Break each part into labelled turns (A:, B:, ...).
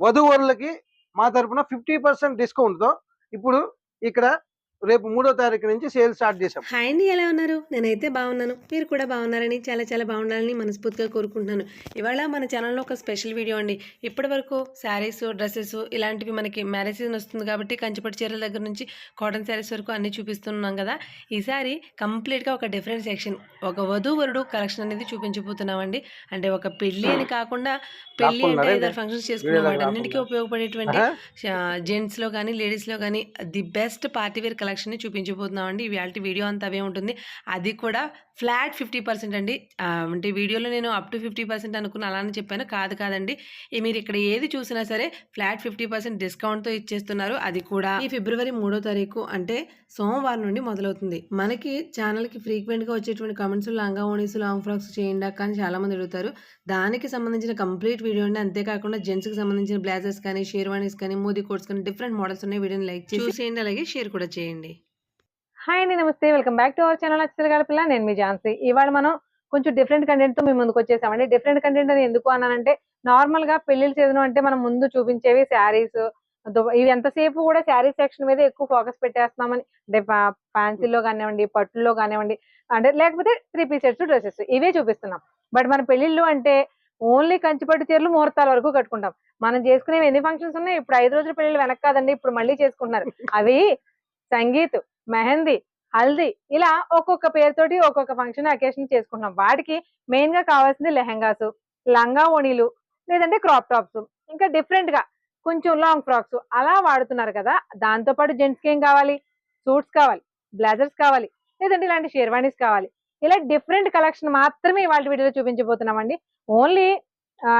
A: వధువరులకి మా తరపున fifty percent డిస్కౌంట్తో ఇప్పుడు ఇక్కడ రేపు మూడో తారీఖు నుంచి సేల్ స్టార్ట్ చేసాం
B: హాయ్ అండి ఎలా ఉన్నారు నేనైతే బాగున్నాను మీరు కూడా బాగున్నారని చాలా చాలా బాగుండాలని మనస్ఫూర్తిగా కోరుకుంటున్నాను ఇవాళ మన ఛానల్లో ఒక స్పెషల్ వీడియో అండి ఇప్పటి వరకు శారీస్ డ్రెస్సెస్ ఇలాంటివి మనకి మ్యారేజ్ సీజన్ వస్తుంది కాబట్టి కంచిపట్టు చీరల దగ్గర నుంచి కాటన్ శారీస్ వరకు అన్ని చూపిస్తున్నాం కదా ఈసారి కంప్లీట్గా ఒక డిఫరెంట్ సెక్షన్ ఒక వధూవరుడు కలెక్షన్ అనేది చూపించబోతున్నామండి అంటే ఒక పెళ్ళి అని కాకుండా పెళ్ళి అంటే
A: ఏంటి?
B: ఫంక్షన్స్ చేసుకునే
A: వీడియోలో
B: వాటన్నిటికీ
A: లాక్కున్నా.
B: ఉపయోగపడేటువంటి
A: ఆహా.
B: జెంట్స్లో కానీ లేడీస్లో కానీ ది బెస్ట్ పార్టీ కలెక్షన్ని కలెక్షన్ ఇవాళ వీడియో అంతా అవే ఉంటుంది. అది కూడా ఫ్లాట్ ఫిఫ్టీ పర్సెంట్ అండి. అంటే వీడియోలో నేను అప్ టు ఫిఫ్టీ పర్సెంట్ అనుకున్న అలానే చెప్పాను. కాదు కాదండి. మీరు ఇక్కడ ఏది చూసినా సరే ఫ్లాట్ ఫిఫ్టీ పర్సెంట్ డిస్కౌంట్తో ఇచ్చేస్తున్నారు. అది కూడా ఈ ఫిబ్రవరి మూడో తారీఖు అంటే సోమవారం నుండి మొదలవుతుంది. మనకి ఛానల్కి ఫ్రీక్వెంట్గా వచ్చేటువంటి కమెంట్స్ లంగా ఓనీస్ లాంగ్ ఫ్రాక్స్ చేయండి కానీ చాలామంది అడుగుతారు. దానికి సంబంధించిన కంప్లీట్ వీడియో అండి. అంతేకాకుండా జెంట్స్కి సంబంధించిన బ్లేజర్స్ కానీ షేర్వాణీస్ కానీ మోదీ కోట్స్ కానీ డిఫరెంట్ మోడల్స్ ఉన్నాయి. వీడియోని లైక్ చేసి చేయండి అలాగే షేర్ కూడా చేయండి.
C: హాయ్ అండి నమస్తే. Welcome back to our channel నచ్చల పిల్ల. నేను మీ ఝాన్సీ. ఇవాళ మనం కొంచెం డిఫరెంట్ కంటెంట్తో మీ ముందుకు వచ్చేసామండి. డిఫరెంట్ కంటెంట్ అని ఎందుకు అన్నానంటే నార్మల్గా పెళ్ళిళ్ళ సీజన్ అంటే మనం ముందు చూపించేవి శారీస్. ఇవి ఎంతసేపు కూడా శారీ సెక్షన్ మీద ఎక్కువ ఫోకస్ పెట్టేస్తున్నామని అంటే ఫ్యాన్సీలో కానివ్వండి పట్టుల్లో కానివ్వండి అంటే లేకపోతే త్రీ పీస్ సెట్స్ డ్రెస్సెస్ ఇవే చూపిస్తున్నాం. బట్ మన పెళ్ళిళ్ళు అంటే ఓన్లీ కంచిపట్టు చీరలు ముహూర్తాల వరకు కట్టుకుంటాం. మనం చేసుకునేవి ఎన్ని ఫంక్షన్స్ ఉన్నాయి ఇప్పుడు ఐదు రోజుల పెళ్ళిళ్ళు వెనక్కి కాదండి ఇప్పుడు మళ్ళీ చేసుకుంటున్నారు. అవి సంగీత్ మెహందీ హల్దీ ఇలా ఒక్కొక్క పేరుతోటి ఒక్కొక్క ఫంక్షన్ అకేషన్ చేసుకుంటున్నాం. వాటికి మెయిన్గా కావాల్సింది లెహెంగాస్ లంగా ఓణీలు లేదంటే క్రాప్ టాప్స్ ఇంకా డిఫరెంట్గా కొంచెం లాంగ్ ఫ్రాక్స్ అలా వాడుతున్నారు కదా దాంతో పాటు జెంట్స్కి ఏం కావాలి? సూట్స్ కావాలి బ్లేజర్స్ కావాలి లేదంటే ఇలాంటి షేర్వాణీస్ కావాలి. ఇలా డిఫరెంట్ కలెక్షన్ మాత్రమే ఇవాళ వీడియోలో చూపించబోతున్నామండి. ఓన్లీ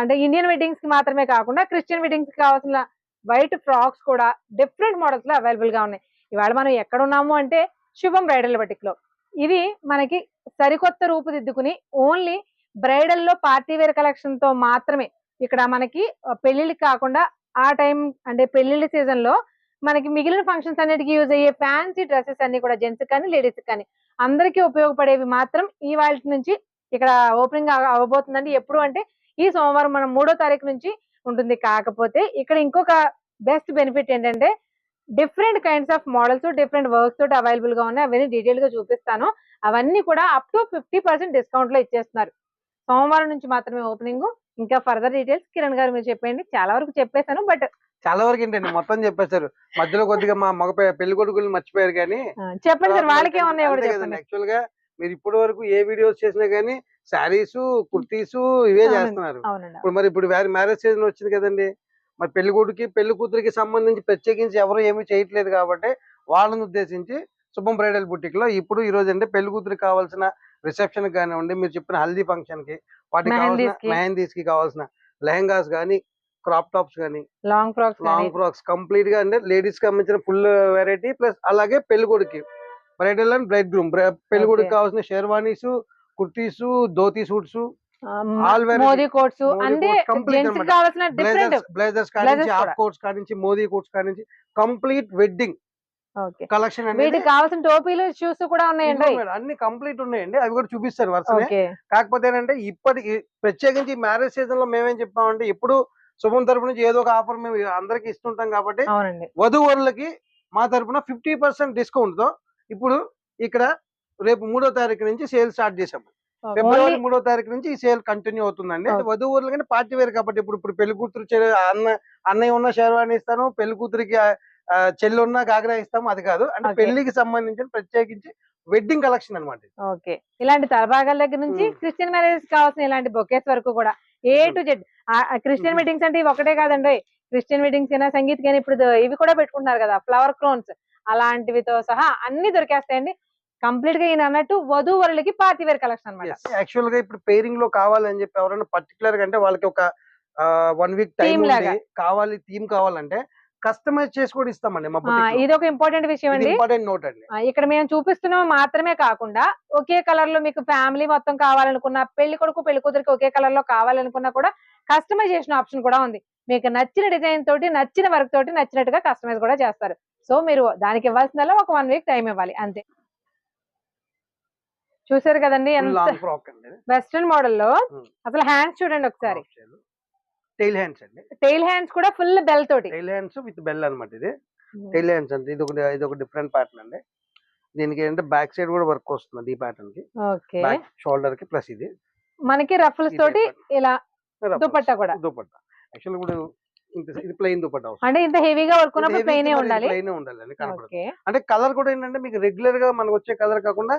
C: అంటే ఇండియన్ వెడ్డింగ్స్కి మాత్రమే కాకుండా క్రిస్టియన్ వెడ్డింగ్స్కి కావాల్సిన వైట్ ఫ్రాక్స్ కూడా డిఫరెంట్ మోడల్స్లో అవైలబుల్గా ఉన్నాయి. ఇవాళ మనం ఎక్కడున్నాము అంటే శుభం బ్రైడల్ బటిక్లో ఇది మనకి సరికొత్త రూపుదిద్దుకుని ఓన్లీ బ్రైడల్లో పార్టీవేర్ పార్టీ వేర్ మాత్రమే ఇక్కడ మనకి పెళ్ళిళ్ళకి కాకుండా ఆ టైం అంటే పెళ్ళిళ్ళ సీజన్లో మనకి మిగిలిన ఫంక్షన్స్ అన్నిటికీ యూజ్ అయ్యే ఫ్యాన్సీ డ్రెస్సెస్ అన్ని కూడా జెంట్స్ కానీ లేడీస్ కానీ అందరికీ ఉపయోగపడేవి మాత్రం ఈ వాళ్ళ నుంచి ఇక్కడ ఓపెనింగ్ అవ్వబోతుందండి. ఎప్పుడు అంటే ఈ సోమవారం మనం మూడో తారీఖు నుంచి ఉంటుంది. కాకపోతే ఇక్కడ ఇంకొక బెస్ట్ బెనిఫిట్ ఏంటంటే different kinds of models different works తోటి అవైలబుల్గా ఉన్నాయి. అవన్నీ డీటెయిల్గా చూపిస్తాను. అవన్నీ కూడా అప్ టు ఫిఫ్టీ పర్సెంట్ డిస్కౌంట్లో ఇచ్చేస్తున్నారు. సోమవారం నుంచి మాత్రమే ఓపెనింగ్ ఇంకా ఫర్దర్ డీటెయిల్స్ కిరణ్ గారు మీరు చెప్పండి చాలా వరకు చెప్పేశాను బట్
A: చాలా వరకు ఏంటండి? మొత్తం చెప్పేశారు. మధ్యలో కొద్దిగా మా మగ పెళ్ళి కొడుకులు మర్చిపోయారు కానీ
C: చెప్పండి సార్ వాళ్ళకి
A: కదండి. యాక్చువల్గా మీరు ఇప్పటి వరకు ఏ వీడియోస్ చేసినా కానీ శారీస్ కుర్తీస్ ఇవే. చేస్తున్నారు. ఇప్పుడు మరి ఇప్పుడు వేరే మ్యారేజ్ సీజన్ వచ్చింది కదండి. మరి పెళ్ళి కొడుకుకి పెళ్ళి కూతురికి సంబంధించి ప్రత్యేకించి ఎవరు ఏమీ చేయట్లేదు కాబట్టి వాళ్ళని ఉద్దేశించి శుభం బ్రైడల్ బుటిక్లో ఇప్పుడు ఈ రోజు అంటే పెళ్ళి కూతురికి కావాల్సిన రిసెప్షన్ కానివ్వండి మీరు చెప్పిన హల్దీ ఫంక్షన్కి వాటికి కావాల్సిన మెహందీస్కి. మెహందీస్కి కావాల్సిన లెహంగాస్ కానీ క్రాప్ టాప్స్ కానీ
C: లాంగ్ ఫ్రాక్స్
A: లాంగ్ ఫ్రాక్స్ కంప్లీట్గా అంటే లేడీస్కి సంబంధించిన ఫుల్ వెరైటీ ప్లస్ అలాగే పెళ్ళి కొడుకు బ్రైడల్ అండ్ బ్రైడ్ గ్రూమ్ పెళ్ళి కొడుకు
C: Okay.
A: కావాల్సిన షెర్వానీస్ కుర్తీస్ ధోతీ సూట్స్.
C: మోదీ కోట్స్ అంటే. కావాల్సిన
A: బ్లేజర్స్ కానించి హాఫ్. కోట్స్ కానించి మోదీ కోట్స్ కానించి కంప్లీట్ వెడ్డింగ్ కలెక్షన్
C: వీటికి కావాల్సిన టోపీలు షూస్ కూడా ఉన్నాయండి.
A: అన్ని కంప్లీట్ ఉన్నాయండి. అవి కూడా చూపిస్తారు వరుసనే.
C: ఓకే.
A: కాకపోతే ఏంటంటే ఇప్పటి ఈ- ప్రత్యేకించి మ్యారేజ్ సీజన్లో మేమేం చెప్తామంటే ఎప్పుడు శుభం తరపు నుంచి ఏదో ఒక ఆఫర్ మేము అందరికి ఇస్తుంటాం కాబట్టి వధువరులకి మా తరపున ఫిఫ్టీ పర్సెంట్ డిస్కౌంట్తో ఇప్పుడు ఇక్కడ రేపు మూడో తారీఖు నుంచి సేల్ స్టార్ట్ చేసాము ఫిబ్రవరి మూడో తారీఖు నుంచి ఈ సేల్ కంటిన్యూ అవుతుందండి. వధువులు కానీ పార్టీ వేర్ కాబట్టి ఇప్పుడు ఇప్పుడు పెళ్ళి కూతురు అన్న అన్నయ్య ఉన్న షేర్వాణి ఇస్తాను పెళ్ళి కూతురికి చెల్లి ఉన్న గాగ్రా ఇస్తాము అది కాదు. అంటే. పెళ్ళికి సంబంధించిన ప్రత్యేకించి వెడ్డింగ్ కలెక్షన్ అనమాట
C: ఓకే. ఇలాంటి తలభాగాల దగ్గర నుంచి. క్రిస్టియన్ మ్యారేజ్ కావాల్సిన ఇలాంటి బొకేస్ వరకు కూడా A to Z. Christian. Weddings అంటే ఇవి ఒకటే కాదండి. క్రిస్టియన్ వెడ్డింగ్స్ అయినా సంగీత్ కానీ ఇప్పుడు ఇవి కూడా పెట్టుకుంటున్నారు కదా ఫ్లవర్ క్రోన్స్ అలాంటివితో సహా అన్ని దొరికేస్తాయండి. కంప్లీట్గా ఈయన అన్నట్టు వధూవరులకి పార్టీ వేర్ కలెక్షన్ అనమాట
A: యాక్చువల్గా ఇప్పుడు పేరింగ్లో కావాలని చెప్పి ఎవరైనా పర్టికులర్గా అంటే వాళ్ళకి ఒక వన్ వీక్ టైం. కావాలి థీమ్ కావాలంటే కస్టమైజ్ చేసి కూడా ఇస్తామండి
C: ఇది ఒక ఇంపార్టెంట్ విషయం అండి
A: ఇంపార్టెంట్ నోట్ అండి.
C: ఇక్కడ మేము చూపిస్తున్నాం మాత్రమే కాకుండా ఒకే కలర్లో మీకు ఫ్యామిలీ మొత్తం కావాలనుకున్నా పెళ్ళి కొడుకు పెళ్ళి కూతురికి ఒకే కలర్లో కావాలనుకున్నా కూడా కస్టమైజేషన్ ఆప్షన్ కూడా ఉంది. మీకు నచ్చిన డిజైన్ తోటి నచ్చిన వర్క్ తోటి నచ్చినట్టుగా కస్టమైజ్ కూడా చేస్తారు. సో మీరు దానికి ఇవ్వాల్సిందల్లా ఒక వన్ వీక్ టైం ఇవ్వాలి. అంతే. చూసారు కదండి ఎంత
A: అండి
C: వెస్ట్రన్ మోడల్లో
A: Hmm.
C: అసలు హ్యాండ్స్ చూడండి ఒకసారి.
A: టైల్ హ్యాండ్స్ అండి.
C: టైల్ హ్యాండ్స్ కూడా ఫుల్ బెల్ తోటి.
A: టైల్ హ్యాండ్స్ విత్ బెల్ అన్నమాట ఇది. టైల్ హ్యాండ్స్ అంటే ఇది ఒక ఇది ఒక డిఫరెంట్ ప్యాటర్న్ అండి. దీనికి ఏంటంటే బ్యాక్ సైడ్ కూడా వర్క్ వస్తుంది ఈ ప్యాటర్న్కి. షోల్డర్కి ప్లస్ ఇది.
C: మనకి రఫుల్స్ తోటి ఇలా. దుపట్టా కూడా.
A: దుపట్టా. యాక్చువల్ ఇప్పుడు ఇంత- ఇది ప్లెయిన్ దుపట్టా
C: అంటే ఇంత హెవీగా వర్క్ ఉన్నప్పుడు ప్లెయిన్ ఉండాలి.
A: ప్లెయిన్ ఉండాలి కనపడదు. అంటే కలర్ కూడా ఏంటంటే మీకు రెగ్యులర్గా మనకు వచ్చే కలర్ కాకుండా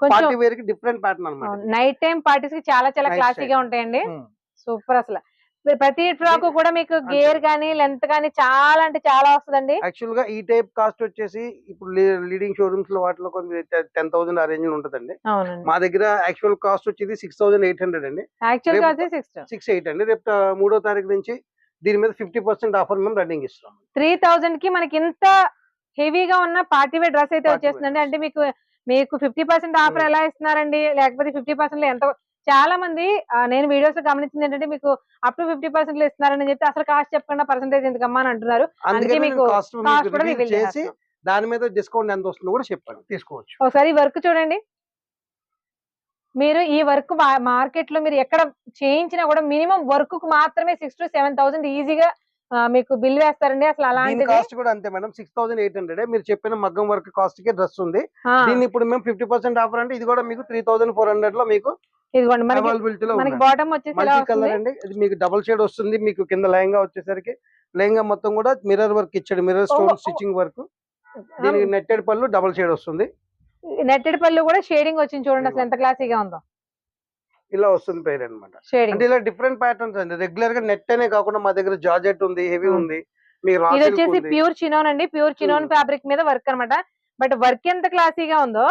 C: కొంచెం
A: పార్టీ వేర్కి డిఫరెంట్ ప్యాటర్న్
C: నైట్ టైం పార్టీస్కి చాలా చాలా క్లాసీగా. ఉంటాయండి. సూపర్ అసలు. ప్రతి ఫ్రాక్ కూడా మీకు. గేర్ గానీ లెంత్ గానీ చాలా అంటే చాలా వస్తుందండి.
A: యాక్చువల్గా ఈ టైప్ కాస్ట్ వచ్చేసి ఇప్పుడు లీడింగ్ షోరూమ్స్లో వాటిలో కొన్ని టెన్ థౌసండ్ ఆ రేంజ్ ఉంటుందండి. మా దగ్గర యాక్చువల్ కాస్ట్ వచ్చేది సిక్స్ థౌసండ్ ఎయిట్ హండ్రెడ్ అండి.
C: యాక్చువల్గా సిక్స్
A: ఎయిట్ అండి. రేపు మూడో తారీఖు నుంచి దీని మీద ఫిఫ్టీ పర్సెంట్ ఆఫర్ మేము రన్నింగ్ ఇస్తాం
C: త్రీ థౌజండ్కి మనకి ఇంత హెవీగా ఉన్న పార్టీ వేర్ డ్రెస్ అయితే వచ్చేస్తుందండి. అంటే మీకు మీకు ఫిఫ్టీ పర్సెంట్ ఆఫర్. ఎలా ఇస్తున్నారండి? లేకపోతే ఫిఫ్టీ పర్సెంట్ ఎంత చాలా మంది నేను వీడియోస్లో గమనించింది ఏంటంటే మీకు అప్ టు ఫిఫ్టీ పర్సెంట్ చెప్తే చెప్తే అసలు కాస్ట్ చెప్పకుండా పర్సెంటేజ్ ఎందుకమ్మా అని అంటున్నారు.
A: అందుకే
C: మీకు
A: కాస్ట్
C: కూడా
A: చేసి. దాని మీద డిస్కౌంట్ ఎంత వస్తుందో కూడా చెప్పాను తీసుకోవచ్చు.
C: ఒకసారి వర్క్ చూడండి. మీరు ఈ వర్క్ మార్కెట్లో మీరు ఎక్కడ చేయించినా కూడా మినిమం వర్క్కు మాత్రమే సిక్స్ టు సెవెన్ థౌసండ్ ఈజీగా మీకు బిల్ వేస్తారండి అసలు
A: దీని
C: అలాంటిది.
A: కాస్ట్ కూడా అంతే madam six thousand eight hundred మీరు చెప్పిన మగ్గం వర్క్ కాస్ట్కి డ్రెస్ ఉంది. దీన్ని ఇప్పుడు మేము ఫిఫ్టీ పర్సెంట్ ఆఫర్ అంటే ఇది కూడా మీకు త్రీ థౌసండ్ ఫోర్ హండ్రెడ్లో మీకు
C: ఇదిగోండి మనకి బాటమ్ వచ్చేసి
A: కలర్ అండి. ఇది మీకు డబుల్ షేడ్ వస్తుంది. మీకు కింద లెహంగా వచ్చేసరికి లెహంగా మొత్తం కూడా మిర్రర్ వర్క్ ఇచ్చాడు. Mirror stone. స్టిచ్చింగ్ వర్క్ దీనికి నెట్టెడ్ పళ్ళు డబుల్ షేడ్ వస్తుంది.
C: నెట్టెడ్ పళ్ళు కూడా షేడింగ్ వచ్చింది చూడండి అసలు ఎంత క్లాసీగా ఉందో.
A: ఇలా వస్తుంది పేరు అనమాట అంటే ఇలా డిఫరెంట్ ప్యాటర్న్స్ అండి. రెగ్యులర్గా నెట్ అనే కాకుండా మా దగ్గర జార్జెట్ ఉంది హెవీ
C: Hmm.
A: ఉంది
C: ఇది వచ్చేసి. ప్యూర్ చినోన్ అండి. Pure chinon. ఫ్యాబ్రిక్ మీద వర్క్ అన్నమాట. బట్ వర్క్ ఎంత క్లాసీగా ఉందో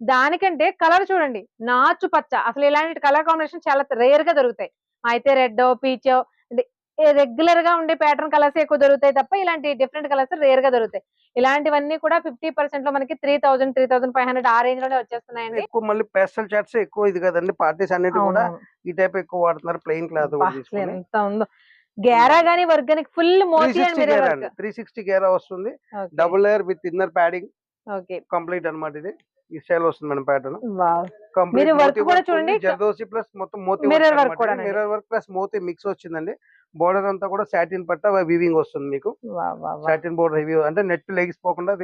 C: దానికంటే కలర్ చూడండి. నాచు పచ్చ. అసలు ఇలాంటి కలర్ కాంబినేషన్ చాలా రేర్గా దొరుకుతాయి. అయితే రెడ్ పీచ్ రెగ్యులర్గా ఉండే ప్యాటర్న్ కలర్స్ ఎక్కువ దొరుకుతాయి తప్ప ఇలాంటి డిఫరెంట్ కలర్స్ రేర్గా దొరుకుతాయి. ఇలాంటివన్నీ కూడా ఫిఫ్టీ పర్సెంట్లో మనకి three thousand three thousand five hundred ఆ రేంజ్లోనే వచ్చేస్తున్నాయండి.
A: ఎక్కువ మళ్ళీ పేస్టల్ చాట్స్ ఎక్కువ ఇది కదండి పార్టీస్ అన్నిటి కూడా. ఈ టైప్ ఎక్కువ వాడుతున్నారు ప్లెయిన్ క్లాత్
C: ఎంత ఉందో. గేరా గానీ వర్క్ గానీ ఫుల్ మోతీ వర్క్.
A: త్రీ సిక్స్టీ గేరా వస్తుంది. Double layer with inner padding
C: okay.
A: Complete అన్నమాట ఇది. ఈ స్టైల్ వస్తుంది మేడం ప్యాటర్న్ కంప్లీట్
C: work కూడా చూడండి.
A: జర్దోసి ప్లస్ మొత్తం మోతి. Mirror work plus Moti mix వచ్చిందండి. బోర్డర్ అంతా కూడా సాటిన్ పట్ట వీవింగ్ వస్తుంది మీకు. సాటిన్ బోర్డర్ హెవీ అంటే నెట్ లెగిసిపోకుండా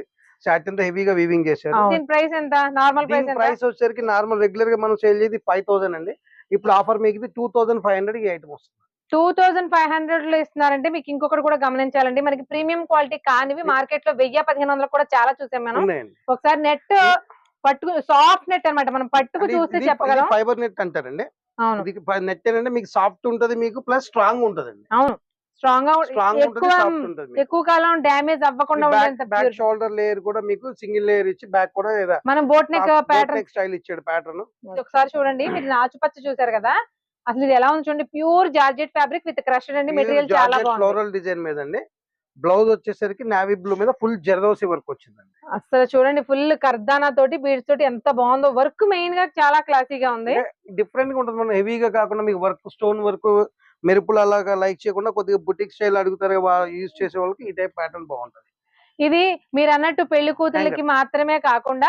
A: సాటిన్తో హెవీగా వీవింగ్ చేశారు.
C: ప్రైస్ ఎంత? నార్మల్ ప్రైస్
A: ప్రైస్ వచ్చేసరికి నార్మల్ రెగ్యులర్గా మనం సేల్ చేసి ఫైవ్ థౌసండ్ అండి. ఇప్పుడు ఆఫర్ మీకు టూ థౌసండ్ ఫైవ్ హండ్రెడ్ ఈ ఐటమ్ వస్తుంది.
C: టూ థౌసండ్ ఫైవ్ హండ్రెడ్లో ఇస్తున్నారంటే మీకు ఇంకొకటి కూడా గమనించాలండి. మనకి ప్రీమియం క్వాలిటీ కానివి మార్కెట్లో వెయ్యి పదిహేను వందలు కూడా చాలా చూసాం మనం. ఒకసారి నెట్ పట్టుకు సాఫ్ట్ నెట్ అన్నమాట. మనం పట్టుకు చూస్తే చెప్పగలం.
A: ఫైబర్ నెట్ అంటారండి.
C: అవును.
A: ఇది నెట్ ఏంటంటే మీకు సాఫ్ట్ ఉంటది మీకు ప్లస్ స్ట్రాంగ్ ఉంటదండి.
C: అవును. స్ట్రాంగ్గా
A: స్ట్రాంగ్ ఉంటది
C: ఎక్కువ కాలం డ్యామేజ్ అవ్వకుండా
A: బ్యాక్. షోల్డర్ లేయర్ కూడా మీకు సింగిల్ లేయర్ ఇచ్చి బ్యాక్ కూడా
C: మనం బోట్ నెక్ ప్యాటర్న్
A: స్టైల్ ఇచ్చాడు ప్యాటర్న్.
C: ఒకసారి చూడండి మీరు నాచుపచ్చ చూసారు కదా అసలు ఇది ఎలా ఉంది చూడండి pure georgette fabric with crushed అండి మెటీరియల్ చాలా
A: ఫ్లోరల్ డిజైన్ మీద అండి బ్లౌజ్ వచ్చేసరికి నావీ బ్లూ మీద ఫుల్ జెర్దోసి వర్క్ వచ్చిందండి.
C: అసలు చూడండి ఫుల్ కర్దానా తోటి బీడ్స్ తోటి ఎంత బాగుందో. వర్క్ మెయిన్గా చాలా క్లాసీగా ఉంది.
A: డిఫరెంట్గా ఉంటుంది మనం హెవీగా కాకుండా మీకు వర్క్ స్టోన్ వర్క్ మెరుపులు అలాగా లైక్ చేయకుండా కొద్దిగా బుటిక్ స్టైల్ అడుగుతారు యూజ్ చేసే వాళ్ళకి ఈ టైప్ ప్యాటర్న్ బాగుంటది.
C: ఇది మీరు అన్నట్టు పెళ్ళి కూతుర్లకి మాత్రమే కాకుండా.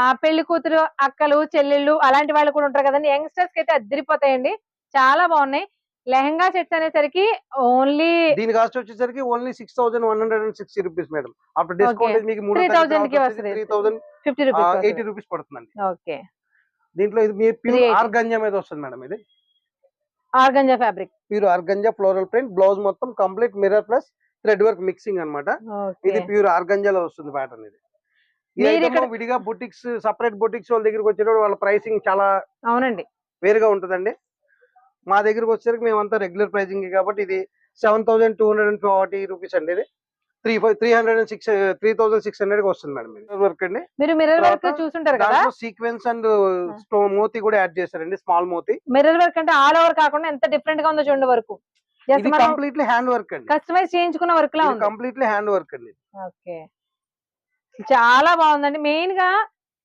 C: ఆ పెళ్ళి కూతురు అక్కలు చెల్లెళ్ళు అలాంటి వాళ్ళు కూడా ఉంటారు కదండి. యంగ్స్టర్స్కి అయితే అద్దరిపోతాయండి. చాలా బాగున్నాయి. లెహంగా సెట్స్ అనేసరికి ఓన్లీ
A: దీని కాస్ట్ వచ్చేసరికి only six thousand one hundred and sixty rupees madam అప్పుడు డిస్కౌంట్ మీకు మూడు
C: 3000 కి వస్తుంది.
A: Three thousand
C: fifty
A: eighty
C: rupees
A: rupees పడుతుందండి.
C: ఓకే
A: దీంట్లో ఇది మీ ప్యూర్
C: 380.
A: ఆర్గంజా మీద వస్తుంది మేడం ఇది.
C: Organza fabric
A: pure organza floral print blouse మొత్తం complete mirror plus thread work mixing అన్నమాట. ఇది ప్యూర్ ఆర్గంజాలో వస్తుంది ప్యాటర్న్ ఇది. విడిగా బుటిక్స్ సపరేట్ బుటిక్స్ వాళ్ళ దగ్గరికి వచ్చేటప్పుడు వాళ్ళ ప్రైసింగ్ చాలా
C: అవునండి.
A: వేరుగా ఉంటుందండి. మా దగ్గరకు వచ్చేసరికి మేమంతా రెగ్యులర్ ప్రైసింగ్ కాబట్టి ఇది seven thousand two hundred and forty rupees అండి ఇది. Three five three hundred and six three thousand six hundred వస్తుంది మేడం వర్క్ అండి.
C: మీరు మిర్రర్ వర్క్ చూసుంటారు కదా?
A: సీక్వెన్స్ అండ్ మోతి కూడా యాడ్ చేశారండి స్మాల్ మోతి.
C: మిర్రర్ వర్క్ అంటే ఆల్ ఓవర్ కాకుండా ఎంత డిఫరెంట్గా ఉందో చూడండి వర్క్
A: కంప్లీట్లీ హ్యాండ్ వర్క్ అండి.
C: కస్టమైజ్ చేయించుకున్న వర్క్ లా ఉంది.
A: కంప్లీట్లీ హ్యాండ్ వర్క్ అండి.
C: ఓకే. చాలా బాగుందండి. మెయిన్గా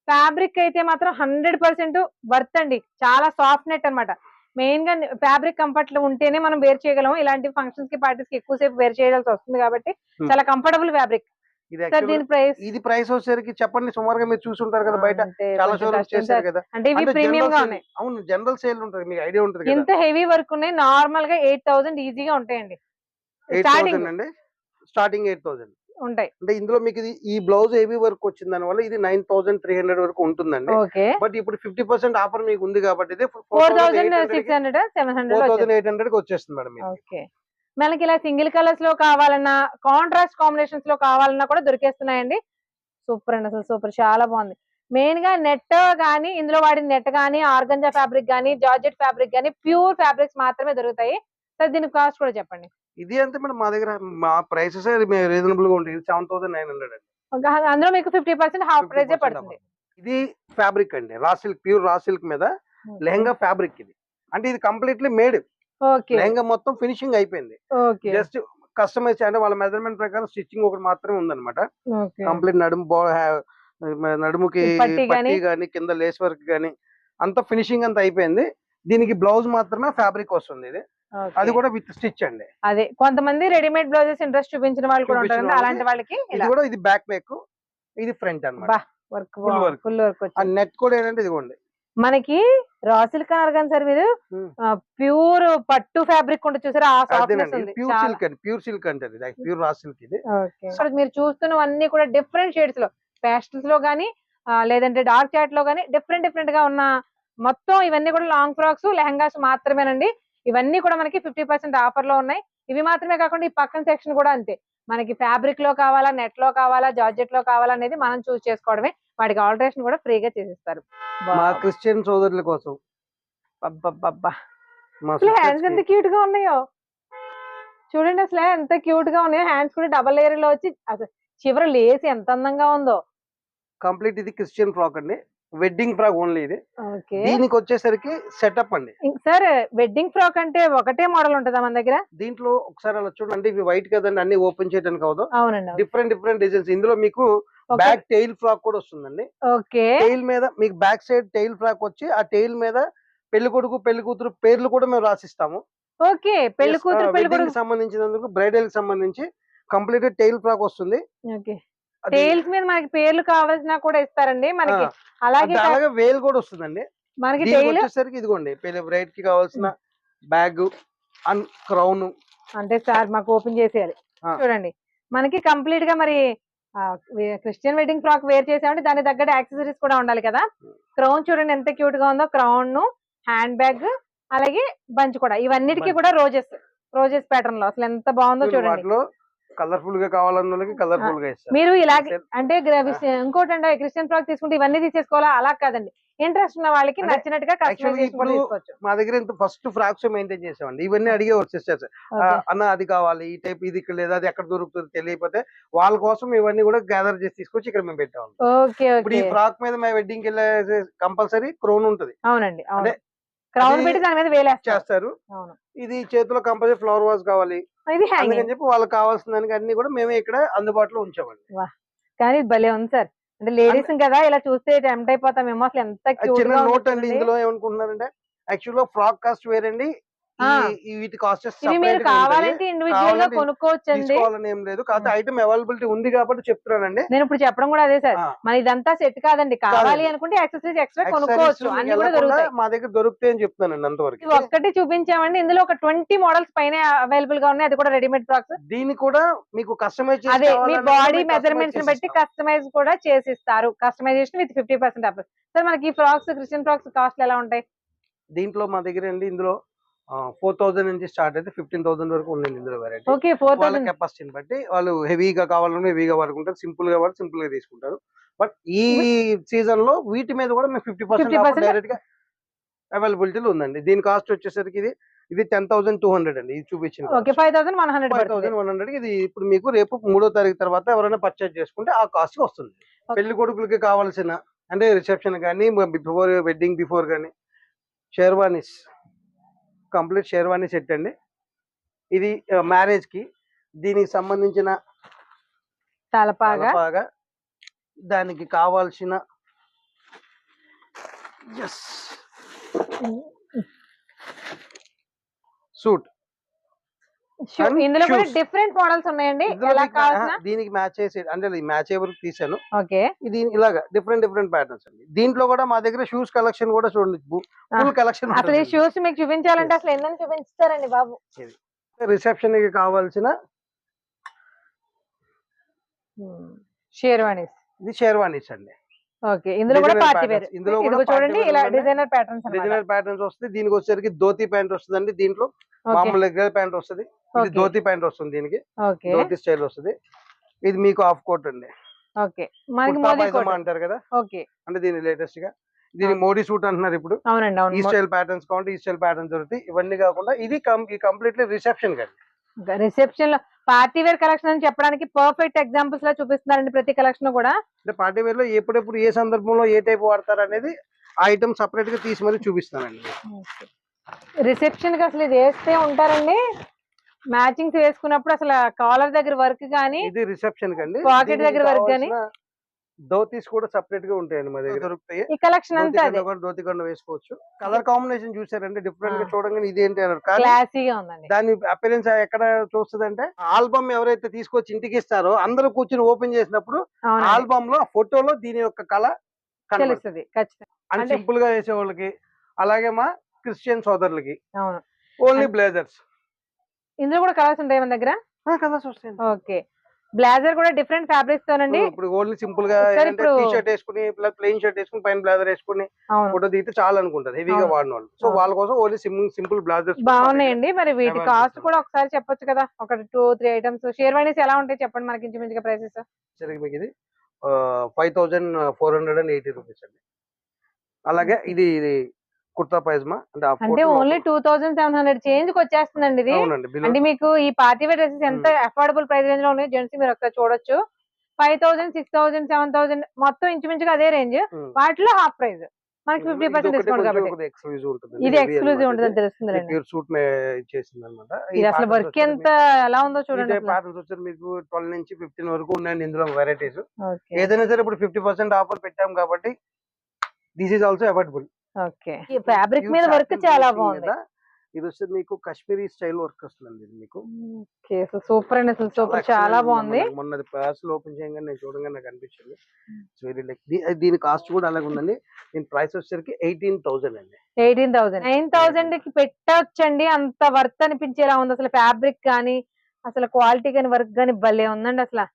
C: ఫ్యాబ్రిక్ అయితే మాత్రం హండ్రెడ్ పర్సెంట్ వర్త్ అండి. చాలా సాఫ్ట్ నెట్ అన్నమాట. మెయిన్గా ఫ్యాబ్రిక్ కంఫర్ట్లో ఉంటేనే మనం వేర్ చేయగలం ఇలాంటి ఫంక్షన్స్కి పార్టీస్కి ఎక్కువసేపు వేర్ చేయాల్సి వస్తుంది కాబట్టి. చాలా కంఫర్టబుల్ ఫ్యాబ్రిక్
A: ఇది
C: ప్రైస్
A: ఇది ప్రైస్ వచ్చేసరికి చెప్పండి. సుమారుగా మీరు చూసుంటారు కదా బయట. చాలా షోరూమ్స్ చేశారు కదా.
C: అంటే ఇవి ప్రీమియం గా ఉన్నాయి
A: అవును జనరల్ సేల్ ఉంటుంది. మీకు ఐడియా ఉంటుంది
C: ఇంత హెవీ వర్క్ ఉన్నాయి. నార్మల్గా ఎయిట్ థౌసండ్ ఈజీగా ఉంటాయండి. స్టార్టింగ్
A: అండి? స్టార్టింగ్ ఎయిట్ థౌసండ్
C: ఉంటాయి.
A: అంటే ఇందులో మీకు ఇది ఈ బ్లౌజ్ హెవీ వర్క్ వచ్చింది దాని వల్ల ఇది నైన్ థౌసండ్ త్రీ హండ్రెడ్ వరకు ఉంటుందండి. బట్ ఇప్పుడు ఫిఫ్టీ పర్సెంట్ ఆఫర్ మీకు ఉంది కాబట్టి
C: four thousand six hundred seven hundred
A: eight హండ్రెడ్కి వచ్చేస్తుంది మేడం.
C: ఓకే. మనకి ఇలా సింగిల్ కలర్స్లో కావాలన్నా కాంట్రాస్ట్ కాంబినేషన్స్లో కావాలన్నా కూడా దొరికేస్తున్నాయండి. సూపర్ అండి అసలు సూపర్. చాలా బాగుంది. మెయిన్గా నెట్ గానీ ఇందులో వాడిన నెట్ గానీ ఆర్గంజా ఫ్యాబ్రిక్ గానీ జార్జెట్ ఫ్యాబ్రిక్ గానీ ప్యూర్ ఫ్యాబ్రిక్స్ మాత్రమే దొరుకుతాయి. సార్ దీని కాస్ట్ కూడా చెప్పండి.
A: ఇది అంతే మేడం మా దగ్గర మా ప్రైసెస్ రీజనబుల్గా ఉంటాయి సెవెన్ థౌసండ్ నైన్ హండ్రెడ్ అండి.
C: ఒక అందులో మీకు ఫిఫ్టీ పర్సెంట్ హాఫ్
A: 50%
C: ప్రైజే. పడుతుంది.
A: ఇది ఫ్యాబ్రిక్ అండి. Raw silk pure raw silk మీద లెహంగా ఫ్యాబ్రిక్ ఇది. అంటే ఇది కంప్లీట్లీ మేడ్. లెహంగా మొత్తం ఫినిషింగ్ అయిపోయింది. జస్ట్ కస్టమైజ్ అంటే వాళ్ళ మెజర్మెంట్ ప్రకారం స్టిచ్చింగ్ ఒకటి మాత్రమే ఉందన్నమాట. కంప్లీట్ నడుము నడుముకి?
C: పట్టీ గానీ
A: కింద లేస్ వర్క్ గానీ అంత ఫినిషింగ్ అంతా అయిపోయింది. దీనికి బ్లౌజ్ మాత్రమే ఫ్యాబ్రిక్ వస్తుంది ఇది. అది కూడా విత్ స్టిచ్ అండి.
C: అదే కొంతమంది రెడీమేడ్ బ్లౌజెస్ ఇంట్రెస్ట్ చూపించిన వాళ్ళు కూడా ఉంటారు. అలాంటి వాళ్ళకి
A: ఇది కూడా ఇది బ్యాక్ నెక్ ఇది ఫ్రంట్ అన్నమాట.
C: బా వర్క్. ఫుల్ వర్క్
A: నెక్ కూడా ఏంటంటే ఇదిగోండి.
C: మనకి రాసిల్ కలర్ కానీ సార్ మీరు. ప్యూర్ పట్టు ఫ్యాబ్రిక్ ఉంటుంది చూసారా? ఆ సాఫ్ట్నెస్ ఉంది.
A: ప్యూర్. సిల్క్ అండి ప్యూర్ సిల్క్ అంటే ఇది ప్యూర్ రా సిల్క్ ఇది.
C: సో మీరు చూస్తున్నవన్నీ కూడా డిఫరెంట్ షేడ్స్లో పేస్టల్స్లో గానీ లేదంటే డార్క్ చాట్లో గానీ డిఫరెంట్ డిఫరెంట్గా ఉన్న మొత్తం ఇవన్నీ కూడా లాంగ్ ఫ్రాక్స్ లెహంగాస్ మాత్రమేనండి. ఇవన్నీ కూడా మనకి ఫిఫ్టీ పర్సెంట్ ఆఫర్లో ఉన్నాయి. ఇవి మాత్రమే కాకుండా ఈ పక్కన సెక్షన్ కూడా అంతే. మనకి ఫ్యాబ్రిక్లో కావాలా నెట్లో కావాలా జార్జెట్లో కావాలా అనేది మనం చూస్ చేసుకోవడమే. వాటికి ఆల్టరేషన్ కూడా ఫ్రీగా చేసిస్తారు.
A: మా క్రిస్టియన్ సోదరుల కోసం.
C: హ్యాండ్స్. ఎంత క్యూట్గా ఉన్నాయో. చూడండి అసలు ఎంత క్యూట్గా ఉన్నాయో. హ్యాండ్స్ కూడా డబల్ లేయర్లో వచ్చి అసలు చివర లేసి ఎంత అందంగా ఉందో.
A: కంప్లీట్ ఇది క్రిస్టియన్ ఫ్రాక్ అండి. వెడ్డింగ్ ఫ్రాక్ ఓన్లీ ఇది. దీనికి వచ్చేసరికి సెటప్ అండి.
C: సార్ వెడ్డింగ్ ఫ్రాక్ అంటే ఒకటే మోడల్ ఉంటుందా మన దగ్గర?
A: దీంట్లో ఒకసారి అలా చూడండి ఇవి వైట్ కదండి అన్ని ఓపెన్ చేయడానికి అవదు
C: అవునండి.
A: Different different designs. ఇందులో మీకు బ్యాక్ టైల్ ఫ్రాక్ కూడా వస్తుందండి.
C: ఓకే.
A: టైల్ మీద మీకు బ్యాక్ సైడ్ టైల్ ఫ్రాక్ వచ్చి ఆ టైల్ మీద పెళ్ళి కొడుకు పెళ్ళి కూతురు పేర్లు కూడా మేము రాసిస్తాము.
C: ఓకే
A: పెళ్ళి
C: కూతురు
A: పెళ్ళి
C: కొడుకు.
A: సంబంధించినందుకు బ్రైడల్కి సంబంధించి కంప్లీట్ టైల్ ఫ్రాక్ వస్తుంది.
C: టైల్స్ మీద మనకి పేర్లు కావాల్సిన కూడా ఇస్తారండి. మనకి అలాగే
A: అలాగే వేల్ కూడా వస్తుందండి.
C: మనకి
A: వచ్చేసరికి ఇదిగోండి పెళ్ళి బ్రైడ్కి కావాల్సిన బ్యాగ్ అండ్ క్రౌన్
C: అంటే సార్ మాకు ఓపెన్ చేసేయాలి. చూడండి మనకి కంప్లీట్గా మరి క్రిస్టియన్ వెడ్డింగ్ ఫ్రాక్ వేర్ చేసామంటే దానికి తగ్గట్టు యాక్సెసరీస్ కూడా ఉండాలి కదా. క్రౌన్ చూడండి ఎంత క్యూట్గా ఉందో క్రౌన్ హ్యాండ్ బ్యాగ్ అలాగే బంచ్ కూడా. ఇవన్నిటికీ. కూడా రోజెస్ రోజెస్ ప్యాటర్న్లో. అసలు ఎంత బాగుందో చూడండి
A: కలర్ఫుల్గా కావాలన్న వాళ్ళకి కలర్ఫుల్గా ఇస్తారు.
C: మీరు ఇలాగే అంటే ఇంకోటి అంటే క్రిస్టియన్ ఫ్రాక్ తీసుకుంటే ఇవన్నీ తీసేసుకోవాలా? అలా కాదండి. ఇంట్రెస్ట్ ఉన్న వాళ్ళకి
A: అంటే
C: నచ్చినట్టుగా
A: మా దగ్గర ఇంత ఫస్ట్ ఫ్రాక్స్ మెయింటైన్ చేసామండి ఇవన్నీ అడిగే వచ్చేసారు. అన్న అది కావాలి ఈ టైప్ ఇది ఇక్కడ లేదా అది ఎక్కడ దొరుకుతుంది తెలియకపోతే వాళ్ళ కోసం ఇవన్నీ కూడా గ్యాదర్ చేసి తీసుకొచ్చి ఇక్కడ మేము పెట్టాము
C: ఓకే
A: ఇప్పుడు ఈ ఫ్రాక్ మీద మేము వెడ్డింగ్ వెళ్ళే కంపల్సరీ క్రోన్ ఉంటది.
C: అవునండి అవును.
A: అదే,
C: క్రౌన్ పెట్టి దాని మీద వేలేస్తారు.
A: ఇది చేతిలో కంపల్సరీ ఫ్లవర్ వాజ్ కావాలి. అందుకని చెప్పి వాళ్ళకి కావాల్సిన దానికి అన్ని కూడా మేమే ఇక్కడ అందుబాటులో ఉంచామండి.
C: కానీ భలే ఉంది సార్. అంటే లేడీస్ కదా ఇలా చూస్తే టెంప్ట్ అయిపోతామేమో. అసలు ఎంత
A: చిన్న నోట్ అండి ఇందులో ఏమనుకుంటున్నారంటే యాక్చువల్గా ఫ్రాక్ కాస్ట్ వేరండి వీటి కాస్ట్
C: మీరు కావాలంటే ఇండివిజువల్గా
A: కావాలంటే
C: కొనుక్కోవచ్చు అండి
A: తీసుకోవాలని ఏం లేదు. కాకపోతే ఐటమ్ అవైలబిలిటీ ఉంది కాబట్టి చెప్తున్నానండి.
C: నేను ఇప్పుడు చెప్పడం కూడా అదే సార్. మన ఇదంతా సెట్ కాదండి. కావాలి. అనుకుంటే యాక్సెసరీస్ ఎక్స్ట్రా కొనుక్కోవచ్చు. అన్ని కూడా దొరుకుతాయి.
A: మా దగ్గర దొరుకుతాయి అని చెప్తున్నానండి అంతవరకు.
C: ఒక్కటి చూపించామండి. ఇందులో ఒక ట్వంటీ మోడల్స్ పైన అవైలబుల్గా ఉన్నాయి. అది కూడా రెడీమేడ్ ఫ్రాక్స్
A: దీన్ని కూడా మీకు కస్టమైజ్
C: అదే మీ బాడీ మెజర్మెంట్స్ని బట్టి కస్టమైజ్ కూడా చేసిస్తారు. Customisation with fifty percent sir మనకి ఈ ఫ్రాక్స్ క్రిస్టియన్ ఫ్రాక్స్ కాస్ట్ ఎలా ఉంటాయి?
A: దీంట్లో మా దగ్గర అండి ఇందులో ఫోర్ థౌసండ్ నుంచి స్టార్ట్ అయితే ఫిఫ్టీన్ థౌసండ్ వరకు ఉంది ఇందులో వెరైటీ వాళ్ళ కెపాసిటీని బట్టి వాళ్ళు హెవీగా కావాలన్నా హెవీగా వాడుకుంటారు సింపుల్గా వాడు సింపుల్గా తీసుకుంటారు. బట్ ఈ సీజన్లో వీటి మీద కూడా మేము ఫిఫ్టీ
C: 50%
A: పర్సెంట్ డైరెక్ట్గా అవైలబిలిటీలో ఉందండి. దీని కాస్ట్ వచ్చేసరికి ఇది ఇది టెన్ థౌసండ్ టూ హండ్రెడ్ అండి ఇది చూపించిన
C: okay five thousand one hundred
A: ఇది ఇప్పుడు మీకు రేపు మూడో తారీఖు తర్వాత ఎవరైనా పర్చేజ్ చేసుకుంటే ఆ కాస్ట్ వస్తుంది. పెళ్ళి కొడుకులకి కావాల్సిన అంటే రిసెప్షన్ కానీ బిఫోర్ వెడ్డింగ్ బిఫోర్ కానీ షేర్వానీస్ కంప్లీట్ షేర్వానీ సెట్ అండి. ఇది మ్యారేజ్కి దీనికి సంబంధించిన
C: తలపాగా?
A: బాగా దానికి కావాల్సిన సూట్.
C: ఇందులో కూడా. డిఫరెంట్ మోడల్స్ ఉన్నాయండి.
A: దీనికి మ్యాచ్ చేసి అంటే మ్యాచ్ అయ్యే వరకు తీసాను
C: ఓకే.
A: ఇది ఇలాగా డిఫరెంట్ డిఫరెంట్ ప్యాటర్న్స్ అండి. దీంట్లో కూడా మా దగ్గర షూస్ కలెక్షన్ కూడా చూడండి. ఫుల్ కలెక్షన్
C: అసలు ఈ షూస్ మీకు చూపించాలంటే అసలు ఎన్నని చూపించారండి బాబు?
A: రిసెప్షన్కి కావాల్సిన
C: షేర్వాణీస్.
A: ఇది షేర్వానీస్ అండి.
C: ఓకే. ఇందులో కూడా పార్టీ వేర్.
A: ఇందులో కూడా
C: చూడండి ఇలా. డిజైనర్ ప్యాటర్న్స్
A: డిజైనర్ ప్యాటర్న్స్ వస్తుంది. దీనికి వచ్చేసరికి ధోతి ప్యాంట్ వస్తుంది దీంట్లో. మామూలు లెగ్గర్ ప్యాంట్ వస్తుంది. ఇది ధోతి ప్యాంట్ వస్తుంది దీనికి. ధోతి స్టైల్ వస్తుంది. ఇది మీకు ఆఫ్ కోట్ అండి. అంటారు కదా?
C: ఓకే.
A: అంటే దీని లేటెస్ట్గా. దీని మోడీ సూట్ అంటున్నారు ఇప్పుడు.
C: అవునండి
A: ఈ స్టైల్ ప్యాటర్న్స్ కావాలి ఈ స్టైల్ ప్యాటర్న్స్ దొరుకుతాయి. ఇవన్నీ కాకుండా ఇది కంప్లీట్లీ రిసెప్షన్ కండి
C: రిసెప్షన్లో పార్టీ వేర్ కలెక్షన్ అని చెప్పడానికి పర్ఫెక్ట్ ఎగ్జాంపుల్స్ లా చూపిస్తున్నారండి ప్రతి కలెక్షన్ కూడా.
A: అంటే పార్టీ వేర్లో ఎప్పుడెప్పుడు ఏ సందర్భంలో ఏ టైప్ వాడతారు అనేది ఐటమ్ సపరేట్గా తీసి మరీ చూపిస్తానండి.
C: రిసెప్షన్కి అసలు ఇది వేస్తే ఉంటారండి. మ్యాచింగ్స్ వేసుకున్నప్పుడు అసలు కాలర్ దగ్గర వర్క్ కానీ
A: ఇది రిసెప్షన్ కండి. దీనికి
C: దగ్గర వరకు గాని?
A: కావాల్సిన ధోతీస్ కూడా సపరేట్గా ఉంటాయండి మా దగ్గర. దొరుకుతాయి.
C: ఈ కలెక్షన్ అంతా
A: ధోతి కొండ వేసుకోవచ్చు. కలర్ కాంబినేషన్ చూసారంటే
C: డిఫరెంట్గా.
A: చూడంగానే ఇది ఏంటి అన్నారు. కానీ
C: క్లాసీగా ఉందండి.
A: దాని అపీరెన్స్ ఎక్కడ చూస్తుంది అంటే ఆల్బమ్ ఎవరైతే తీసుకొచ్చి ఇంటికి ఇస్తారో అందరూ కూర్చుని ఓపెన్ చేసినప్పుడు ఆల్బమ్లో ఫోటోలో దీని యొక్క కళ కనబడుతుంది.
C: తెలుస్తుంది ఖచ్చితంగా.
A: అని
C: అంటే-
A: సింపుల్గా వేసే వాళ్ళకి అలాగే మా క్రిస్టియన్ సోదరులకి.
C: అవును.
A: ఓన్లీ బ్లేజర్స్
C: ఇందులో కూడా కలర్స్ ఉంటాయి మన దగ్గర? ఓకే. బ్లాజర్ కూడా డిఫరెంట్ ఫ్యాబ్రిక్స్ తోనండి.
A: ఇప్పుడు ఓన్లీ
C: సింపుల్గా
A: టీ షర్ట్ వేసుకుని ప్లెయిన్ షర్ట్ వేసుకుని పైన బ్లేజర్ వేసుకుని ఫోటో దిగితే చాలా అనుకుంటారు. హెవీగా. వాడిన వాళ్ళు సో. వాళ్ళ కోసం ఓన్లీ సింపుల్ బ్లేజర్స్
C: బాగున్నాయండి. మరి వీటి కాస్ట్. కూడా ఒకసారి చెప్పొచ్చు కదా. ఒక టూ త్రీ ఐటమ్స్. షేర్వాణీస్ ఎలా ఉంటాయి చెప్పండి మనకి ఇంచుమించుగా ప్రైసెస్?
A: సరే మీకు ఇది five thousand four hundred and eighty rupees అండి. అలాగే ఇది కుర్తా పైజమా అంటే
C: అంటే only two thousand seven hundred చేంజ్కి వచ్చేస్తుందండి ఇది. అంటే మీకు ఈ పార్టీ వేర్ డ్రెస్సెస్ ఎంత అఫోర్డబుల్ ప్రైస్ రేంజ్లో ఉన్నాయి జెంట్స్ మీరు ఒకసారి చూడొచ్చు. Five thousand six thousand seven thousand మొత్తం ఇంచుమించుగా అదే రేంజ్. వాటిలో హాఫ్ ప్రైస్. మనకి ఫిఫ్టీ పర్సెంట్ డిస్కౌంట్ కాబట్టి.
A: exclusive ఉంటుంది.
C: ఇది ఎక్స్క్లూజివ్ ఉంటుంది. తెలుస్తుంది
A: ప్యూర్ సూట్ అనమాట
C: ఇది అసలు వర్క్ ఎంత ఎలా ఉందో చూడండి.
A: ప్యాటర్న్స్ మీకు ట్వెల్వ్ నుంచి ఫిఫ్టీన్ వరకు ఉన్నాయండి ఇందులో వెరైటీస్ ఏదైనా సరే ఇప్పుడు ఫిఫ్టీ పర్సెంట్ ఆఫర్ పెట్టాం కాబట్టి this is also available
C: okay. ఈ ఫ్యాబ్రిక్ మీద వర్క్ చాలా బాగుంది.
A: ఇది వస్తే మీకు కాశ్మీరీ స్టైల్ వర్క్ వస్తుంది ఇది మీకు.
C: సూపర్ అండి. అసలు సూపర్. చాలా బాగుంది.
A: ఉంది. మొన్నది పార్సల్ ఓపెన్ చేయగానే నేను చూడగానే నాకు అనిపించింది వెరీ లైక్ దీని కాస్ట్ కూడా అలాగే ఉందండి. దీని ప్రైస్ వచ్చేసరికి ఎయిటీన్ థౌసండ్ అండి.
C: Eighteen thousand. నైన్ థౌసండ్కి పెట్టొచ్చండి. అంత వర్త్ అనిపించేలా ఉంది. అసలు ఫ్యాబ్రిక్ కానీ అసలు క్వాలిటీ కానీ వర్క్ కానీ భలే ఉందండి అసలు.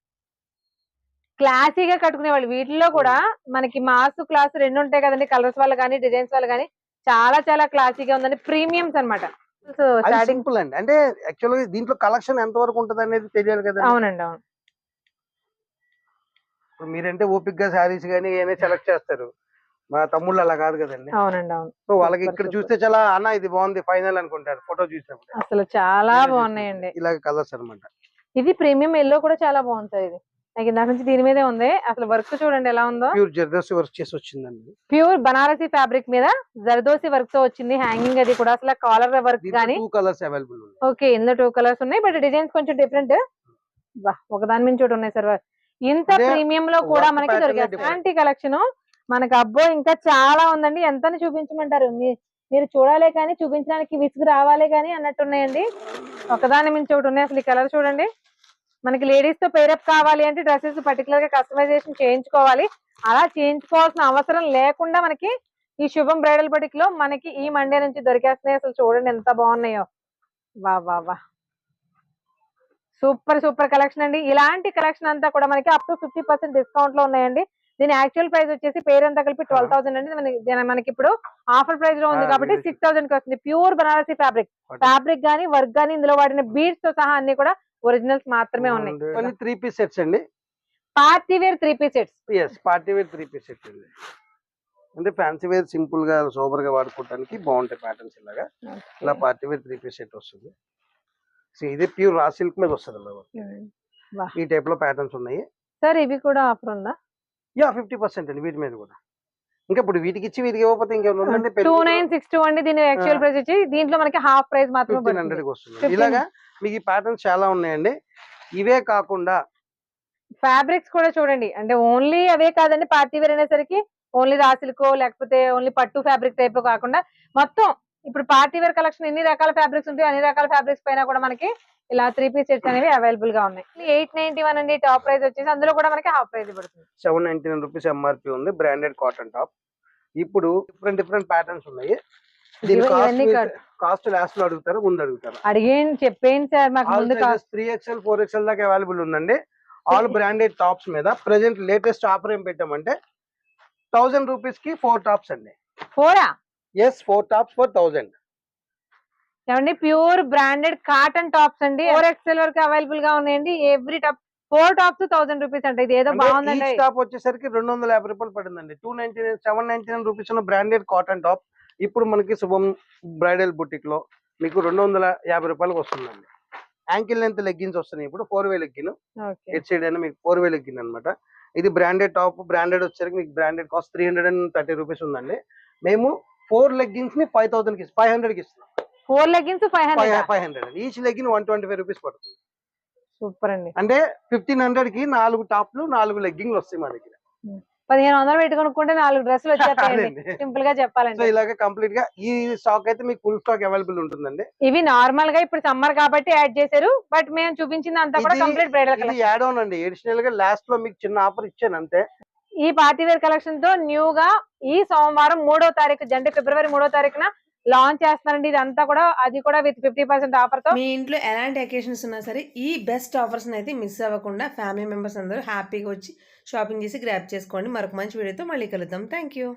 C: క్లాసీగా కట్టుకునే వాళ్ళు వీటిల్లో కూడా మనకి మాస్ క్లాస్ రెండు ఉంటాయి కదండి. కలర్స్ వాళ్ళు కానీ డిజైన్స్ వాళ్ళు కానీ చాలా చాలా క్లాసీగా ఉందండి ప్రీమియమ్స్ స్టార్టింగ్
A: సింపుల్ అండి. అంటే యాక్చువల్గా దీంట్లో కలెక్షన్ ఎంత వరకు ఉంటుంది అనేది తెలియాలి కదా
C: అవునండి అవును.
A: ఇప్పుడు మీరంటే ఓపిక్గా శారీస్ కానీ ఏమైనా సెలెక్ట్ చేస్తారు. మా తమ్ముళ్ళు అలా కాదు కదండి.
C: అవునండి అవును.
A: సో వాళ్ళకి ఇక్కడ. చూస్తే చాలా అన్న ఇది బాగుంది ఫైనల్ అనుకుంటారు ఫోటో చూసినప్పుడు.
C: అసలు చాలా
A: ఇలా
C: బాగున్నాయండి.
A: ఇలాగ కలర్స్ అన్నమాట.
C: ఇది ప్రీమియం ఎల్లో కూడా చాలా సార్ ఇది. నాకు ఇందాక నుంచి దీని మీదే ఉంది. అసలు వర్క్ చూడండి ఎలా ఉందో.
A: ప్యూర్ జర్దోసి వర్క్ చేసి వచ్చిందండి.
C: ప్యూర్ బనారసి ఫ్యాబ్రిక్ మీద జర్దోసి వర్క్తో వచ్చింది. హ్యాంగింగ్ అది కూడా అసలు కాలర్ వర్క్ గానీ
A: టూ కలర్స్ అవైలబుల్ ఉన్నాయి.
C: ఓకే ఇందులో టూ కలర్స్ ఉన్నాయి. బట్ డిజైన్స్ కొంచెం డిఫరెంట్. ఒకదాని మీద చోటు ఉన్నాయి సార్. ఇంత ప్రీమియం లో కూడా మనకి. అలాంటి కలెక్షన్. మనకి అబ్బో ఇంకా చాలా ఉందండి. ఎంతని చూపించమంటారు? మీరు చూడాలే కానీ చూపించడానికి విసుగు రావాలే కానీ అన్నట్టు ఉన్నాయండి ఒకదాని మించి ఒకటి ఉన్నాయి. అసలు ఈ కలర్ చూడండి. మనకి లేడీస్తో పేరప్ కావాలి అంటే డ్రెస్సెస్ పర్టికులర్గా కస్టమైజేషన్ చేయించుకోవాలి. అలా చేయించుకోవాల్సిన అవసరం లేకుండా మనకి ఈ శుభం బ్రైడల్ బటిక్లో మనకి ఈ మండే నుంచి దొరికేస్తున్నాయి. అసలు చూడండి ఎంత బాగున్నాయో. వా వా వా. సూపర్ సూపర్ కలెక్షన్ అండి. ఇలాంటి కలెక్షన్ అంతా కూడా మనకి అప్ టు ఫిఫ్టీ పర్సెంట్ డిస్కౌంట్లో ఉన్నాయండి. దీని యాక్చువల్ ప్రైస్ వచ్చేసి పేరంతా కలిపి ట్వెల్వ్ థౌసండ్ అండి. మనకి ఇప్పుడు ఆఫర్ ప్రైస్లో ఉంది కాబట్టి సిక్స్ థౌసండ్కి వస్తుంది. ప్యూర్ బనారసి ఫ్యాబ్రిక్ ఫ్యాబ్రిక్ గానీ వర్క్ గానీ ఇందులో వాడిన బీడ్స్తో సహా అన్ని కూడా ఒరిజినల్స్ మాత్రమే ఉన్నాయి.
A: త్రీ పీస్ సెట్స్ అండి?
C: Party wear three piece sets.
A: Yes party wear three piece set అండి. అంటే ఫ్యాన్సీ వేర్ సింపుల్గా సోబర్గా వాడుకోవడానికి బాగుంటాయి ప్యాటర్న్స్ ఇలాగా. ఇలా party wear three piece set వస్తుంది. సో ఇది ప్యూర్ రా సిల్క్ మీద వస్తుంది అలా ఈ టైప్లో ప్యాటర్న్స్ ఉన్నాయి.
C: సార్ ఇవి కూడా ఆఫర్ ఉందా?
A: యా ఫిఫ్టీ పర్సెంట్ అండి వీటి మీద కూడా. ఇంకా ఇప్పుడు వీటికి ఇచ్చి వీటికి ఇవ్వకపోతే ఇంకేమైనా ఉందంటే
C: టూ నైన్ సిక్స్ టూ అండి దీని యాక్చువల్. ప్రైస్ వచ్చి దీంట్లో మనకి హాఫ్ ప్రైస్ మాత్రమే
A: వస్తుంది.
C: 15.
A: ఇలాగా మీకు ఈ ప్యాటర్న్స్ చాలా ఉన్నాయండి. ఇవే కాకుండా
C: ఫ్యాబ్రిక్స్ కూడా చూడండి. అంటే ఓన్లీ అవే కాదండి పార్టీ వేర్ అనేసరికి ఓన్లీ రాసిల్కో లేకపోతే ఓన్లీ పట్టు ఫ్యాబ్రిక్ టైప్ కాకుండా మొత్తం ఇప్పుడు పార్టీ వేర్ కలెక్షన్ ఎన్ని రకాల ఫ్యాబ్రిక్స్ ఉంటాయి అన్ని రకాల ఫ్యాబ్రిక్స్ పైన కూడా మనకి ఇలా త్రీ పీస్ సెట్స్ అనేవి అవైలబుల్గా ఉన్నాయి. ఎయిట్ నైన్టీ వన్ అండి టాప్ ప్రైస్ వచ్చేసి అందులో కూడా మనకి హాఫ్ ప్రైస్ పడుతుంది.
A: Seven ninety nine rupees MRP ఉంది బ్రాండెడ్ కాటన్ టాప్ ఇప్పుడు డిఫరెంట్ డిఫరెంట్ ప్యాటర్న్స్ ఉన్నాయి. కాస్ట్ లాస్ట్లో అడుగుతారు ముందు అడుగుతారు?
C: అడిగేయండి చెప్పేయండి సార్ మాకు
A: ఆల్
C: ముందు కా-
A: త్రీ ఎక్స్ఎల్ ఫోర్ ఎక్స్ఎల్ దాకా అవైలబుల్ ఉందండి. ఆల్ బ్రాండెడ్ టాప్స్ మీద ప్రెసెంట్ లేటెస్ట్ ఆఫర్ ఏం పెట్టామంటే థౌసండ్ రూపీస్కి ఫోర్ టాప్స్ అండి.
C: ఫోరా
A: yes four tops for thousand
C: ఏమండి? ప్యూర్ బ్రాండెడ్ కాటన్ టాప్స్ అండి. ఫోర్ ఎక్స్ఎల్ వరకు అవైలబుల్గా ఉన్నాయండి? Every top four tops thousand rupees అంటే ఇది ఏదో బాగుందండి.
A: టాప్ వచ్చేసరికి రెండు వందల యాభై రూపాయలు పడిందండి. Two ninety nine seven ninety nine rupees ఉన్న బ్రాండెడ్ కాటన్ టాప్ ఇప్పుడు మనకి శుభం బ్రైడల్ బుటిక్లో మీకు రెండు వందల యాభై రూపాయలకు వస్తుందండి. యాంకిల్ లెంత్ లెగ్గిన్స్ వస్తున్నాయి ఇప్పుడు four way legging head side అయినా మీకు ఫోర్ వే లెగ్గిన్ అనమాట ఇది బ్రాండెడ్ టాప్ బ్రాండెడ్ వచ్చేసరికి మీకు branded cost three hundred and thirty rupees ఉందండి. మేము ఫోర్ లెగ్గిన్స్ని ఫైవ్ థౌసండ్కి ఫైవ్ హండ్రెడ్కి ఇస్తున్నాం.
C: Four leggings five hundred?
A: Five hundred each legging one twenty five rupees పడుతుంది.
C: సూపర్ అండి.
A: అంటే ఫిఫ్టీన్ హండ్రెడ్కి నాలుగు టాప్లు నాలుగు లెగ్గింగ్లు వస్తాయి మా దగ్గర
C: పదిహేను వందలు పెట్టుకొనుక్కుంటే నాలుగు డ్రెస్సులు వచ్చేస్తాయండి. సింపుల్గా
A: సో
C: చెప్పాలంటే
A: ఇలాగ కంప్లీట్గా ఈ స్టాక్ అయితే మీకు ఫుల్ స్టాక్ అవైలబుల్ ఉంటుందండి.
C: ఇవి నార్మల్గా ఇప్పుడు సమ్మర్ కాబట్టి యాడ్ చేశారు. బట్ మేము చూపించింది అంతా కూడా కంప్లీట్ బ్రైడల్
A: ఇది
C: కలెక్షన్
A: యాడ్ ఆన్ అండి. ఎడిషనల్గా లాస్ట్లో మీకు చిన్న ఆఫర్ ఇచ్చాను అంతే.
C: ఈ పార్టీ వేర్ కలెక్షన్తో న్యూ గా ఈ సోమవారం మూడో తారీఖు అంటే ఫిబ్రవరి మూడో తారీఖున లాంచ్ చేస్తున్నారండి ఇదంతా కూడా అది కూడా విత్ ఫిఫ్టీ పర్సెంట్ ఆఫర్తో.
B: మీ ఇంట్లో ఎలాంటి అకేషన్స్ ఉన్నా సరే ఈ బెస్ట్ ఆఫర్స్ అయితే మిస్ అవ్వకుండా ఫ్యామిలీ మెంబర్స్ అందరూ హ్యాపీగా వచ్చి షాపింగ్ చేసి గ్రాప్ చేసుకోండి. మరొక మంచి వీడియోతో మళ్ళీ కలుద్దాం. Thank you